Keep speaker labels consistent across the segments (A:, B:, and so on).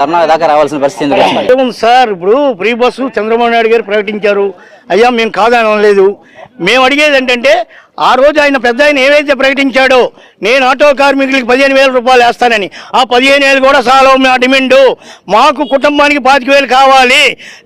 A: ధర్నా దాకా రావాల్సిన పరిస్థితి ఎందుకు
B: సార్? ఇప్పుడు ఫ్రీ బస్సు చంద్రబాబు నాయుడు గారు ప్రకటించారు. అయ్యా మేము కాదనడం లేదు. మేము అడిగేది ఏంటంటే ఆ రోజు ఆయన పెద్ద ఆయన ఏవైతే ప్రకటించాడో నేను ఆటో కార్మికులకి పదిహేను వేల రూపాయలు వేస్తానని. ఆ పదిహేను వేలు కూడా సాలో మా డిమాండ్ మాకు కుటుంబానికి పాతిక వేలు కావాలి.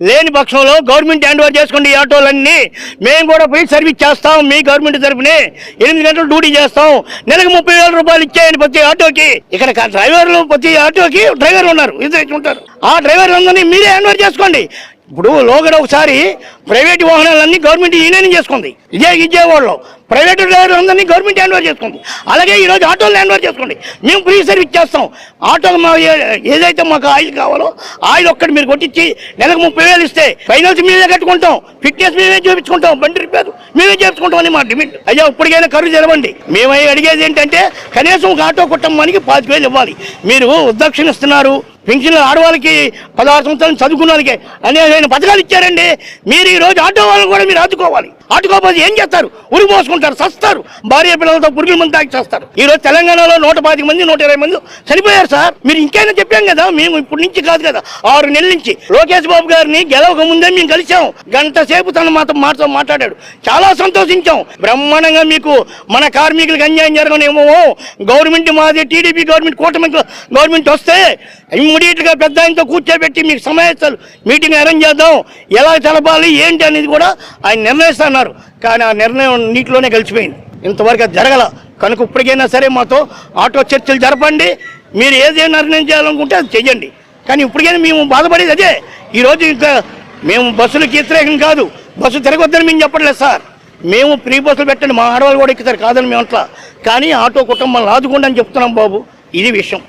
B: లేని పక్షంలో గవర్నమెంట్ హ్యాండ్ ఓవర్ చేసుకోండి ఈ ఆటోలన్నీ మేము కూడా ఫ్రీ సర్వీస్ చేస్తాం మీ గవర్నమెంట్ తరఫునే ఎనిమిది గంటలు డ్యూటీ చేస్తాం. నెలకు ముప్పై వేల రూపాయలు ఇచ్చేయండి ప్రతి ఆటోకి. ఇక్కడ డ్రైవర్లు ప్రతి ఆటోకి డ్రైవర్ ఉన్నారు. ఇద్దరు ఉంటారు ఆ డ్రైవర్లందరినీ మీరే హ్యాండ్ ఓవర్ చేసుకోండి. ఇప్పుడు లోగడ ఒకసారి ప్రైవేట్ వాహనాలన్నీ గవర్నమెంట్ యూనియన్ చేసుకుంది. ఇదే విజయవాడలో. ప్రైవేట్ డ్రైవర్ అందరినీ గవర్నమెంట్ హ్యాండ్ ఓవర్ చేసుకుంది. అలాగే ఈరోజు ఆటోలు హ్యాండ్ ఓవర్ చేసుకోండి మేము ఫ్రీ సర్వీస్ చేస్తాం. ఆటోలు మా ఏదైతే మాకు ఆయిల్ కావాలో ఆయిల్ ఒక్కటి మీరు కొట్టించి నెలకు ముప్పై వేలు ఇస్తే ఫైనాన్స్ మేమే కట్టుకుంటాం. ఫిట్నెస్ మేమే చూపించుకుంటాం. బండి రిపేర్ మేమే చేపించుకుంటాం అని మా డిమాండ్. అయ్యా ఇప్పటికైనా కరువు తెలవండి. మేము అడిగేది ఏంటంటే కనీసం ఒక ఆటో కుటుంబానికి పాతిక వేలు ఇవ్వాలి. మీరు ఉద్దక్షిణ ఇస్తున్నారు పెన్షన్లు ఆడవాళ్ళకి పదహారు సంవత్సరాలు చదువుకున్న వాళ్ళకి అనేకమైన పథకాలు ఇచ్చారండి. మీరు ఈ రోజు ఆటో వాళ్ళని కూడా మీరు ఆదుకోవాలి. ఆదుకోకపోతే ఏం చేస్తారు? ఉరి పోసుకుంటారు సస్తారు. భార్య పిల్లలతో పురుగుల మంది తాగి చేస్తారు. ఈ రోజు తెలంగాణలో నూట పాతిక మంది నూట ఇరవై మంది చనిపోయారు సార్. మీరు ఇంకైనా చెప్పాం కదా మేము ఇప్పటి నుంచి కాదు కదా ఆరు నెలల నుంచి. లోకేష్ బాబు గారిని గెలవక ముందే మేము కలిసాం గంట సేపు తన మాతో మాతో మాట్లాడాడు. చాలా సంతోషించాం. బ్రహ్మాండంగా మీకు మన కార్మికులకు అన్యాయం జరగనేమో గవర్నమెంట్ మాది టీడీపీ గవర్నమెంట్ కూటమి గవర్నమెంట్ వస్తే ఇమ్మీడియట్గా పెద్ద ఆయనతో కూర్చోబెట్టి మీకు సమావేశాలు మీటింగ్ అరేంజ్ చేద్దాం. ఎలా తెలపాలి ఏంటి అనేది కూడా ఆయన నిర్ణయిస్తున్నారు. కానీ ఆ నిర్ణయం నీటిలోనే కలిసిపోయింది ఇంతవరకు అది జరగల. కనుక ఇప్పటికైనా సరే మాతో ఆటో చర్చలు జరపండి. మీరు ఏదైనా నిర్ణయం చేయాలనుకుంటే అది చెయ్యండి. కానీ ఇప్పటికైనా మేము బాధపడేది అదే. ఈరోజు ఇంకా మేము బస్సులకు వ్యతిరేకం కాదు. బస్సు తిరగొద్దని మేము చెప్పట్లేదు సార్. మేము ఫ్రీ బస్సులు పెట్టండి. మా ఆడవాళ్ళు కూడా ఎక్కుతారు. కాదని మేము అట్లా. కానీ ఆటో కుటుంబాలను ఆదుకోండి అని చెప్తున్నాం బాబు. ఇది విషయం.